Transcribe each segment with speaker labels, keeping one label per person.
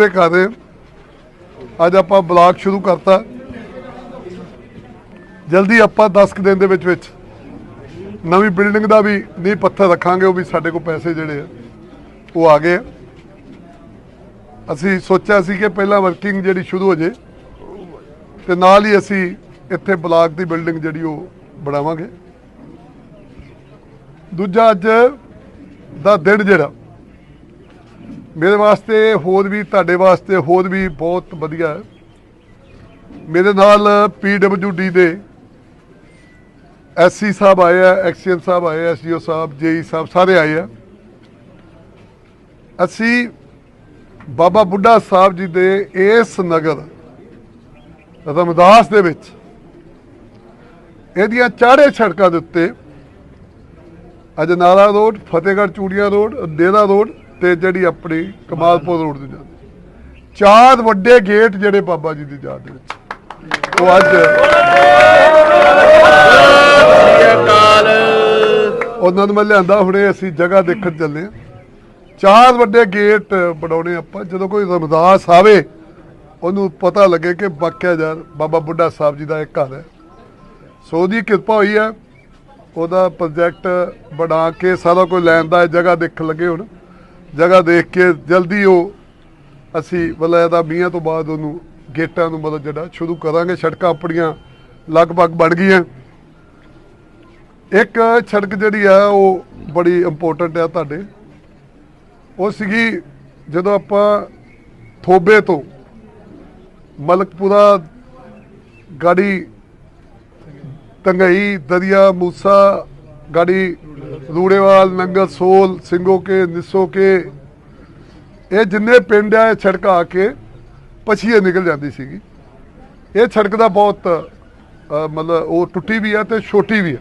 Speaker 1: ਪੂਰੇ ਕਰ ਰਹੇ ਅੱਜ ਆਪਾਂ ਬਲਾਕ ਸ਼ੁਰੂ ਕਰਤਾ। ਜਲਦੀ ਆਪਾਂ 10 ਕੁ ਦਿਨ ਦੇ ਵਿੱਚ ਵਿੱਚ ਨਵੀਂ ਬਿਲਡਿੰਗ ਦਾ ਵੀ ਨੀਂਹ ਪੱਥਰ ਰੱਖਾਂਗੇ, ਉਹ ਵੀ ਸਾਡੇ ਕੋਲ ਪੈਸੇ ਜਿਹੜੇ ਆ, ਉਹ ਆ ਗਏ ਅਸੀਂ ਸੋਚਿਆ ਸੀ ਕਿ ਪਹਿਲਾਂ ਵਰਕਿੰਗ ਜਿਹੜੀ ਸ਼ੁਰੂ ਹੋ ਜੇ, ਤੇ ਨਾਲ ਹੀ ਅਸੀਂ ਇੱਥੇ ਬਲਾਕ ਦੀ ਬਿਲਡਿੰਗ ਜਿਹੜੀ ਉਹ ਬਣਾਵਾਂਗੇ। ਦੂਜਾ ਅੱਜ ਦਾ ਦਿਨ ਜਿਹੜਾ ਮੇਰੇ ਵਾਸਤੇ ਹੋਰ ਵੀ, ਤੁਹਾਡੇ ਵਾਸਤੇ ਹੋਰ ਵੀ ਬਹੁਤ ਵਧੀਆ ਹੈ। ਮੇਰੇ ਨਾਲ ਪੀਡਬਲਯੂਡੀ ਦੇ ਐਸਸੀ ਸਾਹਿਬ ਆਏ ਆ ਐਕਸੀਅਨ ਸਾਹਿਬ ਆਏ ਆ ਐਸਡੀਓ ਸਾਹਿਬ ਜੇਈ ਸਾਹਿਬ, ਸਾਰੇ ਆਏ ਆ। ਅਸੀਂ ਬਾਬਾ ਬੁੱਢਾ ਸਾਹਿਬ ਜੀ ਦੇ ਇਸ ਨਗਰ ਰਮਦਾਸ ਦੇ ਵਿੱਚ ਇਹਦੀਆਂ ਚਾਰੇ ਸੜਕਾਂ ਦੇ ਉੱਤੇ ਅਜਨਾਲਾ ਰੋਡ, ਫਤਿਹਗੜ੍ਹ ਚੂੜੀਆਂ ਰੋਡ, ਡੇਰਾ ਰੋਡ ਤੇ ਜਿਹੜੀ ਆਪਣੀ ਕਮਾਲਪੁਰ ਰੋਡ ਤੇ ਜਾਂਦੀ। ਚਾਰ ਵੱਡੇ ਗੇਟ ਜਿਹੜੇ ਬਾਬਾ ਜੀ ਦੀ ਯਾਦ ਦੇ ਵਿੱਚ। ਉਹ ਅੱਜ ਉਹਨਾਂ ਨੂੰ ਮੈਂ ਲਿਆਂਦਾ ਹੁਣੇ ਅਸੀਂ ਜਗ੍ਹਾ ਦੇਖਣ ਚੱਲੇ ਆ ਚਾਰ ਵੱਡੇ ਗੇਟ ਬਣਾਉਣੇ ਆਪਾਂ ਜਦੋਂ ਕੋਈ ਰਮਦਾਸ ਆਵੇ ਉਹਨੂੰ ਪਤਾ ਲੱਗੇ ਕਿ ਵਾਕਿਆ ਯਾਰ ਬਾਬਾ ਬੁੱਢਾ ਸਾਹਿਬ ਜੀ ਦਾ ਇੱਕ ਘਰ ਹੈ। ਸੋ ਉਹਦੀ ਕਿਰਪਾ ਹੋਈ ਹੈ। ਉਹਦਾ ਪ੍ਰੋਜੈਕਟ ਬਣਾ ਕੇ ਸਾਰਾ ਕੁਝ ਲੈਣ ਦਾ ਜਗ੍ਹਾ ਦੇਖਣ ਲੱਗੇ ਹੁਣ। ਜਗ੍ਹਾ ਦੇਖ ਕੇ ਜਲਦੀ ਉਹ ਅਸੀਂ ਮਤਲਬ ਇਹਦਾ ਮੀਆਂ ਤੋਂ ਬਾਅਦ ਉਹਨੂੰ ਗੇਟਾਂ ਨੂੰ ਮਤਲਬ ਜਿਹੜਾ ਸ਼ੁਰੂ ਕਰਾਂਗੇ, ਸੜਕਾਂ ਆਪਣੀਆਂ ਲਗਭਗ ਬਣ ਗਈਆਂ। ਇੱਕ ਸੜਕ ਜਿਹੜੀ ਆ, ਉਹ ਬੜੀ ਇੰਪੋਰਟੈਂਟ ਆ ਤੁਹਾਡੇ। ਉਹ ਸੀਗੀ ਜਦੋਂ ਆਪਾਂ ਥੋਬੇ ਤੋਂ ਮਲਕਪੁਰਾ, ਗਾੜੀ, ਤੰਗਈ, ਦਰਿਆ, ਮੂਸਾ, ਗਾੜੀ ਰੂੜੇਵਾਲ, ਨੰਗਲ, ਸੋਲ, ਸਿੰਘੋ ਕੇ, ਨਿਸੋ ਕੇ, ਇਹ ਜਿੰਨੇ ਪਿੰਡ ਆ, ਇਹ ਸੜਕ ਆ ਕੇ ਪਛੀਏ ਨਿਕਲ ਜਾਂਦੀ ਸੀਗੀ। ਇਹ ਸੜਕ ਦਾ ਬਹੁਤ ਮਤਲਬ ਉਹ ਟੁੱਟੀ ਵੀ ਆ ਤੇ ਛੋਟੀ ਵੀ ਆ।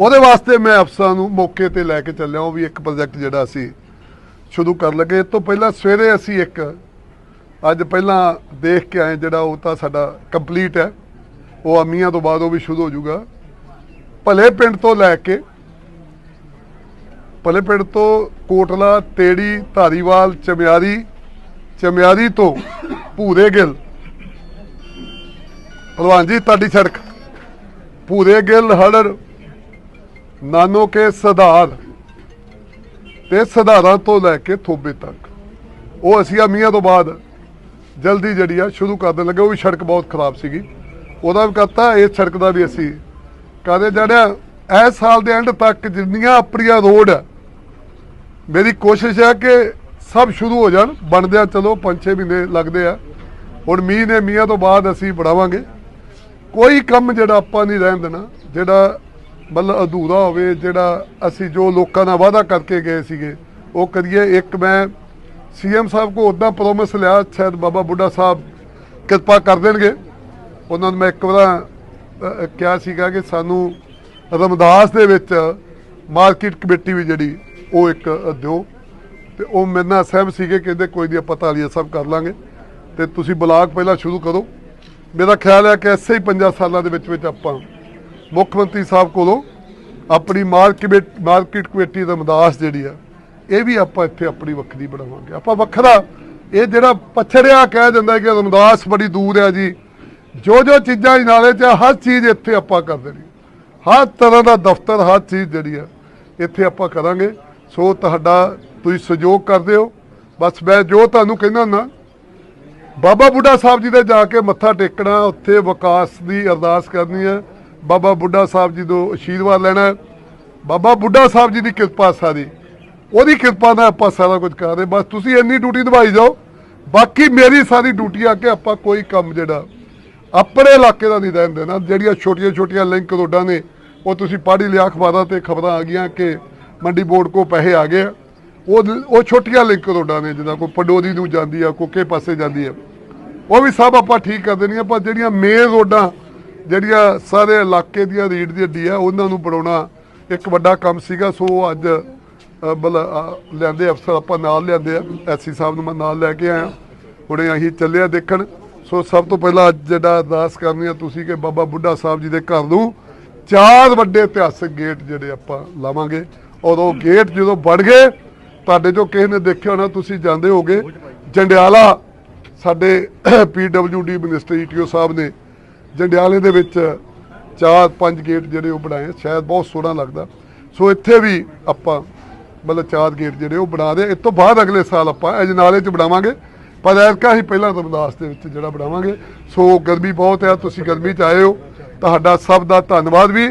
Speaker 1: ਉਹਦੇ ਵਾਸਤੇ ਮੈਂ ਅਫਸਰਾਂ ਨੂੰ ਮੌਕੇ ਤੇ ਲੈ ਕੇ ਚੱਲਿਆ। ਉਹ ਵੀ ਇੱਕ ਪ੍ਰੋਜੈਕਟ ਜਿਹੜਾ ਅਸੀਂ ਸ਼ੁਰੂ ਕਰਨ ਲੱਗੇ। ਇਸ ਤੋਂ ਪਹਿਲਾਂ ਸਵੇਰੇ ਅਸੀਂ ਇੱਕ, ਅੱਜ ਪਹਿਲਾਂ ਦੇਖ ਕੇ ਆਏ ਜਿਹੜਾ ਉਹ ਤਾਂ ਸਾਡਾ ਕੰਪਲੀਟ ਹੈ। ਉਹ ਅਮੀਆਂ ਤੋਂ ਬਾਅਦ ਉਹ ਵੀ ਸ਼ੁਰੂ ਹੋ ਜਾਊਗਾ। ਭਲੇ ਪਿੰਡ ਤੋਂ ਲੈ ਕੇ ਭਲੇ ਪਿੰਡ ਤੋਂ ਕੋਟਲਾ, ਤੇੜੀ, ਧਾਰੀਵਾਲ, ਚਮਿਆਰੀ ਚਮਿਆਰੀ ਤੋਂ ਭੂਰੇ ਗਿੱਲ। ਭਲਵਾਨ ਜੀ, ਤੁਹਾਡੀ ਸੜਕ। ਭੂਰੇ ਗਿੱਲ ਹੜਰ ਨਾਨੋ ਕੇ ਸਧਾਰ ਤੇ ਸਧਾਰਾਂ ਤੋਂ ਲੈ ਕੇ ਥੋਬੇ ਤੱਕ। ਉਹ ਅਸੀਂ ਅਮੀਆਂ ਤੋਂ ਬਾਅਦ ਜਲਦੀ ਜਿਹੜੀ ਆ ਸ਼ੁਰੂ ਕਰ ਦੇਣ ਲੱਗੇ। ਉਹ ਵੀ ਸੜਕ ਬਹੁਤ ਖਰਾਬ ਸੀਗੀ। ਉਹਦਾ ਵੀ ਕਰਤਾ, ਇਸ ਸੜਕ ਦਾ ਵੀ ਅਸੀਂ ਕਰਦੇ ਜਿਹੜਾ ਇਸ ਸਾਲ ਦੇ ਐਂਡ ਤੱਕ ਜਿੰਨੀਆਂ ਆਪਣੀਆਂ ਰੋਡ ਆ, ਮੇਰੀ ਕੋਸ਼ਿਸ਼ ਹੈ ਕਿ ਸਭ ਸ਼ੁਰੂ ਹੋ ਜਾਣ ਬਣਦੇ ਆ ਚਲੋ 5-6 ਮਹੀਨੇ ਲੱਗਦੇ ਆ। ਹੁਣ ਮੀਂਹ ਨੇ ਮੀਆਂ ਤੋਂ ਬਾਅਦ ਅਸੀਂ ਬਣਾਵਾਂਗੇ। ਕੋਈ ਕੰਮ ਜਿਹੜਾ ਆਪਾਂ ਨਹੀਂ ਰਹਿਣ ਦੇਣਾ, ਜਿਹੜਾ ਮਤਲਬ ਅਧੂਰਾ ਹੋਵੇ, ਜਿਹੜਾ ਅਸੀਂ ਜੋ ਲੋਕਾਂ ਨਾਲ ਵਾਅਦਾ ਕਰਕੇ ਗਏ ਸੀਗੇ, ਉਹ ਕਰੀਏ। ਇੱਕ ਮੈਂ ਸੀਐਮ ਸਾਹਿਬ ਕੋ ਉਦਾਂ ਪ੍ਰੋਮਿਸ ਲਿਆ, ਸ਼ਾਇਦ ਬਾਬਾ ਬੁੱਢਾ ਸਾਹਿਬ ਕਿਰਪਾ ਕਰ ਦੇਣਗੇ। ਉਹਨਾਂ ਨੂੰ ਮੈਂ ਇੱਕ ਵਾਰ ਕਿਹਾ ਸੀਗਾ ਕਿ ਸਾਨੂੰ ਰਮਦਾਸ ਦੇ ਵਿੱਚ ਮਾਰਕੀਟ ਕਮੇਟੀ ਵੀ ਜਿਹੜੀ, ਉਹ ਇੱਕ ਦਿਓ। ਤੇ ਉਹ ਮੇਰੇ ਨਾਲ ਸਹਿਮ ਸੀਗੇ ਕਹਿੰਦੇ ਕੋਈ ਨਹੀਂ ਆਪਾਂ ਤਾਲੀਆ ਸਭ ਕਰ ਲਾਂਗੇ। ਤੇ ਤੁਸੀਂ ਬਲਾਕ ਪਹਿਲਾਂ ਸ਼ੁਰੂ ਕਰੋ। ਮੇਰਾ ਖਿਆਲ ਹੈ ਕਿ ਐਸੇ ਹੀ 5 ਸਾਲਾਂ ਦੇ ਵਿੱਚ ਵਿੱਚ ਆਪਾਂ ਮੁੱਖ ਮੰਤਰੀ ਸਾਹਿਬ ਕੋਲੋਂ ਆਪਣੀ ਮਾਰਕੀਟ ਮਾਰਕੀਟ ਕਮੇਟੀ ਰਮਦਾਸ ਜਿਹੜੀ ਆ, ਇਹ ਵੀ ਆਪਾਂ ਇੱਥੇ ਆਪਣੀ ਵੱਖਰੀ ਬਣਾਵਾਂਗੇ। ਆਪਾਂ ਵੱਖਰਾ, ਇਹ ਜਿਹੜਾ ਪਛੜਿਆ ਕਹਿ ਦਿੰਦਾ ਕਿ ਰਮਦਾਸ ਬੜੀ ਦੂਰ ਹੈ ਜੀ ਜੋ ਜੋ ਚੀਜ਼ਾਂ ਇਸ ਨਾਲੇ 'ਚ ਹਰ ਚੀਜ਼ ਇੱਥੇ ਆਪਾਂ ਕਰ ਦੇਣੀ। ਹਰ ਤਰ੍ਹਾਂ ਦਾ ਦਫ਼ਤਰ, ਹਰ ਚੀਜ਼ ਜਿਹੜੀ ਆ, ਇੱਥੇ ਆਪਾਂ ਕਰਾਂਗੇ। ਸੋ ਤੁਹਾਡਾ ਤੁਸੀਂ ਸਹਿਯੋਗ ਕਰਦੇ ਹੋ। ਬਸ ਮੈਂ ਜੋ ਤੁਹਾਨੂੰ ਕਹਿੰਦਾ ਨਾ, ਬਾਬਾ ਬੁੱਢਾ ਸਾਹਿਬ ਜੀ ਦੇ ਜਾ ਕੇ ਮੱਥਾ ਟੇਕਣਾ, ਉੱਥੇ ਵਿਕਾਸ ਦੀ ਅਰਦਾਸ ਕਰਨੀ ਹੈ ਬਾਬਾ ਬੁੱਢਾ ਸਾਹਿਬ ਜੀ ਤੋਂ ਆਸ਼ੀਰਵਾਦ ਲੈਣਾ ਬਾਬਾ ਬੁੱਢਾ ਸਾਹਿਬ ਜੀ ਦੀ ਕਿਰਪਾ ਸਾਰੀ। ਉਹਦੀ ਕਿਰਪਾ ਨਾਲ ਆਪਾਂ ਸਾਰਾ ਕੁਝ ਕਰ ਰਹੇ ਬਸ ਤੁਸੀਂ ਇੰਨੀ ਡਿਊਟੀ ਨਿਭਾਈ ਜਾਓ। ਬਾਕੀ ਮੇਰੀ ਸਾਰੀ ਡਿਊਟੀ ਆ ਕਿ ਆਪਾਂ ਕੋਈ ਕੰਮ ਜਿਹੜਾ ਆਪਣੇ ਇਲਾਕੇ ਦਾ ਨਹੀਂ ਰਹਿਣ ਦੇਣਾ। ਜਿਹੜੀਆਂ ਛੋਟੀਆਂ ਛੋਟੀਆਂ ਲਿੰਕ ਰੋਡਾਂ ਨੇ ਉਹ ਤੁਸੀਂ ਪੜ੍ਹ ਲਿਆ ਅਖਬਾਰਾਂ ਤੇ ਖਬਰਾਂ ਆ ਗਈਆਂ ਕਿ ਮੰਡੀ ਬੋਰਡ ਕੋ ਪੈਸੇ ਆ ਗਏ ਆ। ਉਹ ਉਹ ਛੋਟੀਆਂ ਲਿੰਕ ਰੋਡਾਂ ਨੇ ਜਿੱਦਾਂ ਕੋਈ ਪਡੋਰੀ ਨੂੰ ਜਾਂਦੀ ਆ ਕੋਕੇ ਪਾਸੇ ਜਾਂਦੀ ਆ। ਉਹ ਵੀ ਸਭ ਆਪਾਂ ਠੀਕ ਕਰ ਦੇਣੀਆਂ ਪਰ ਜਿਹੜੀਆਂ ਮੇਨ ਰੋਡਾਂ ਜਿਹੜੀਆਂ ਸਾਰੇ ਇਲਾਕੇ ਦੀਆਂ ਰੀੜ ਦੀ ਹੱਡੀ ਆ ਉਹਨਾਂ ਨੂੰ ਬਣਾਉਣਾ ਇੱਕ ਵੱਡਾ ਕੰਮ ਸੀਗਾ। ਸੋ ਉਹ ਅੱਜ ਅ, ਲਿਆਂਦੇ ਅਫਸਰ ਆਪਾਂ ਨਾਲ ਲਿਆਂਦੇ ਆ। ਐਸਸੀ ਸਾਹਿਬ ਨੂੰ ਮੈਂ ਨਾਲ ਲੈ ਕੇ ਆਇਆ। ਹੁਣੇ ਅਸੀਂ ਚੱਲਿਆ ਦੇਖਣ। ਸੋ ਸਭ ਤੋਂ ਪਹਿਲਾਂ ਅੱਜ ਜਿਹੜਾ ਅਰਦਾਸ ਕਰਨੀ ਆ, ਤੁਸੀਂ ਕਿ ਬਾਬਾ ਬੁੱਢਾ ਸਾਹਿਬ ਜੀ ਦੇ ਘਰ ਨੂੰ ਚਾਰ ਵੱਡੇ ਇਤਿਹਾਸਕ ਗੇਟ ਜਿਹੜੇ ਆਪਾਂ ਲਾਵਾਂਗੇ। ਔਰ ਉਹ ਗੇਟ ਜਦੋਂ ਬਣ ਗਏ, ਤੁਹਾਡੇ ਜੋ ਕਿਸੇ ਨੇ ਦੇਖਿਆ ਹੋਣਾ, ਤੁਸੀਂ ਜਾਂਦੇ ਹੋਗੇ। ਜੰਡਿਆਲਾ, ਸਾਡੇ ਪੀਡਬਲਯੂਡੀ ਮਿਨਿਸਟਰ ਈਟੀਓ ਸਾਹਿਬ ਨੇ ਜੰਡਿਆਲੇ ਦੇ ਵਿੱਚ ਚਾਰ ਪੰਜ ਗੇਟ ਜਿਹੜੇ ਉਹ ਬਣਾਏ ਸ਼ਾਇਦ ਬਹੁਤ ਸੋਹਣਾ ਲੱਗਦਾ। ਸੋ ਇੱਥੇ ਵੀ ਆਪਾਂ ਮਤਲਬ ਚਾਰ ਗੇਟ ਜਿਹੜੇ ਉਹ ਬਣਾ ਦੇ। ਇਸ ਤੋਂ ਬਾਅਦ ਅਗਲੇ ਸਾਲ ਆਪਾਂ ਅਜਨਾਲੇ 'ਚ ਬਣਾਵਾਂਗੇ। ਪਰ ਐਤਕਾ ਹੀ ਪਹਿਲਾਂ ਰਮਦਾਸ ਦੇ ਵਿੱਚ ਜਿਹੜਾ ਬਣਾਵਾਂਗੇ। ਸੋ ਗਰਮੀ ਬਹੁਤ ਹੈ, ਤੁਸੀਂ ਗਰਮੀ 'ਚ ਆਏ ਹੋ। ਤੁਹਾਡਾ ਸਭ ਦਾ ਧੰਨਵਾਦ ਵੀ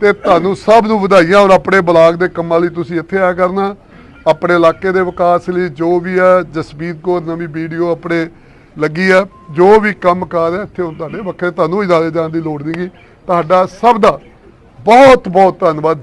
Speaker 1: ਤੇ ਤੁਹਾਨੂੰ ਸਭ ਨੂੰ ਵਧਾਈਆਂ ਔਰ ਆਪਣੇ ਬਲਾਕ ਦੇ ਕੰਮਾਂ ਲਈ ਤੁਸੀਂ ਇੱਥੇ ਆਇਆ ਕਰਨਾ। ਆਪਣੇ ਇਲਾਕੇ ਦੇ ਵਿਕਾਸ ਲਈ ਜੋ ਵੀ ਹੈ, ਜਸਬੀਰ ਕੌਰ ਨਵੀਂ ਵੀਡੀਓ ਆਪਣੇ ਲੱਗੀ ਹੈ। ਜੋ ਵੀ ਕੰਮ ਕਾਰ ਹੈ, ਇੱਥੇ ਹੁਣ ਤੁਹਾਡੇ ਵੱਖਰੇ, ਤੁਹਾਨੂੰ ਇਜਾਜ਼ਤ ਜਾਣ ਦੀ ਲੋੜ ਨਹੀਂਗੀ ਤੁਹਾਡਾ ਸਭ ਦਾ ਬਹੁਤ ਬਹੁਤ ਧੰਨਵਾਦ।